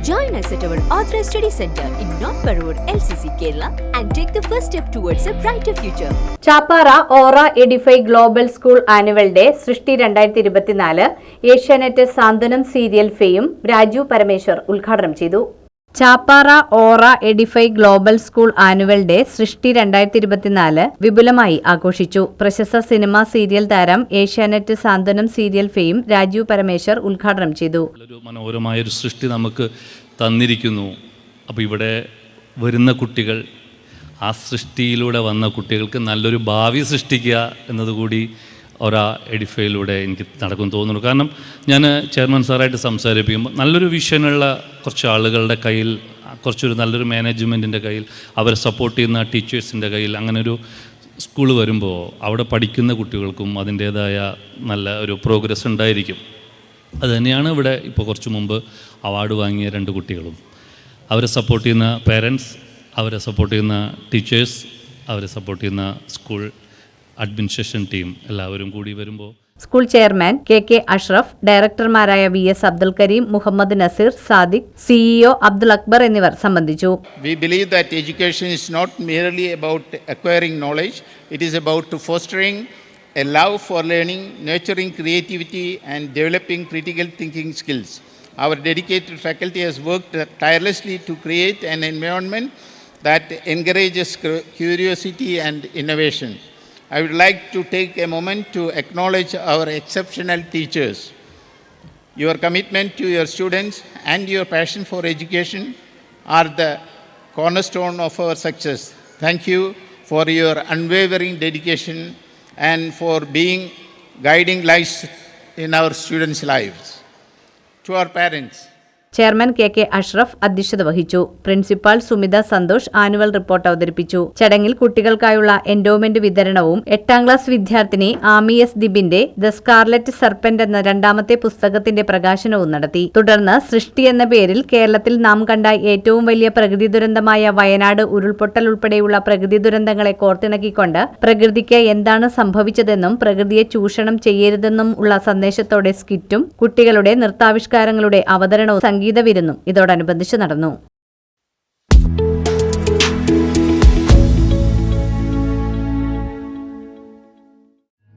Join us at our Authorized Study Center in North Parur, LCC, Kerala, and take the first step towards a brighter future. Chappara aura edify global school annual day Srishti രണ്ടായിരത്തി ഇരുപത്തിനാല് Asianet Santhwanam serial ഫെയും രാജു പരമേശ്വർ ഉദ്ഘാടനം ചെയ്തു ചാപ്പാറ ഓറ edify global school annual day Srishti രണ്ടായിരത്തി ഇരുപത്തിനാല് വിപുലമായി ആഘോഷിച്ചു. പ്രശസ്ത സിനിമ സീരിയൽ താരം ഏഷ്യാനെറ്റ് സാന്ത്വനം സീരിയൽ ഫെയിം രാജീവ് പരമേശ്വർ ഉദ്ഘാടനം ചെയ്തു. മനോഹരമായ ഒരു സൃഷ്ടി നമുക്ക് തന്നിരിക്കുന്നു. അപ്പോൾ ഇവിടെ വരുന്ന കുട്ടികൾ ആ സൃഷ്ടിയിലൂടെ വന്ന കുട്ടികൾക്ക് നല്ലൊരു ഭാവി സൃഷ്ടിക്കുക എന്നതുകൂടി ഒരാ എഡിഫയിലൂടെ എനിക്ക് നടക്കും തോന്നുന്നു. കാരണം ഞാൻ ചെയർമാൻ സാറായിട്ട് സംസാരിപ്പിക്കുമ്പോൾ നല്ലൊരു വിഷനുള്ള കുറച്ച് ആളുകളുടെ കയ്യിൽ കുറച്ചൊരു നല്ലൊരു മാനേജ്മെന്റിന്റെ കയ്യിൽ അവരെ സപ്പോർട്ട് ചെയ്യുന്ന ടീച്ചേഴ്സിന്റെ കയ്യിൽ അങ്ങനെ ഒരു സ്കൂൾ വരുമ്പോൾ അവിടെ പഠിക്കുന്ന കുട്ടികൾക്കും അതിന്റേതായ നല്ല ഒരു പ്രോഗ്രസ് ഉണ്ടായിരിക്കും. അത് തന്നെയാണ് ഇവിടെ ഇപ്പോൾ കുറച്ച് മുമ്പ് അവാർഡ് വാങ്ങിയ രണ്ട് കുട്ടികളും. അവരെ സപ്പോർട്ട് ചെയ്യുന്ന പേരൻസ് അവരെ സപ്പോർട്ട് ചെയ്യുന്ന ടീച്ചേഴ്സ് അവരെ സപ്പോർട്ട് ചെയ്യുന്ന സ്കൂൾ അഡ്മിനിസ്ട്രേഷൻ ടീം എല്ലാവരും കൂടി വരുമ്പോൾ school chairman K K Ashraf ഡയറക്ടർമാരായ V S Abdul Kareem Muhammad Naseer Sadiq CEO Abdul Akbar എന്നിവർ സംബന്ധിച്ചു We believe that education is not merely about acquiring knowledge, it is about fostering a love for learning, nurturing creativity, and developing critical thinking skills. Our dedicated faculty has worked tirelessly to create an environment that encourages curiosity and innovation. I would like to take a moment to acknowledge our exceptional teachers. Your commitment to your students and your passion for education are the cornerstone of our success. Thank you for your unwavering dedication and for being guiding lights in our students' lives. To our parents, chairman K K Ashraf അധ്യക്ഷത വഹിച്ചു. Principal Sumitha Santhosh annual report അവതരിപ്പിച്ചു. ചടങ്ങിൽ കുട്ടികൾക്കായുള്ള endowment വിതരണവും എട്ടാം class വിദ്യാർത്ഥിനി Ami S ദിബിന്റെ the scarlet serpent എന്ന രണ്ടാമത്തെ പുസ്തകത്തിന്റെ പ്രകാശനവും നടത്തി. തുടർന്ന് സൃഷ്ടി എന്ന പേരിൽ കേരളത്തിൽ നാം കണ്ട ഏറ്റവും വലിയ പ്രകൃതി ദുരന്തമായ വയനാട് ഉരുൾപൊട്ടൽ ഉൾപ്പെടെയുള്ള പ്രകൃതി ദുരന്തങ്ങളെ കോർത്തിണക്കിക്കൊണ്ട് പ്രകൃതിക്ക് എന്താണ് സംഭവിച്ചതെന്നും പ്രകൃതിയെ ചൂഷണം ചെയ്യരുതെന്നും ഉള്ള സന്ദേശത്തോടെ സ്കിറ്റും കുട്ടികളുടെ നൃത്താവിഷ്കാരങ്ങളുടെ അവതരണവും സംഗീത വിരുന്നും ഇതോടനുബന്ധിച്ച് നടന്നു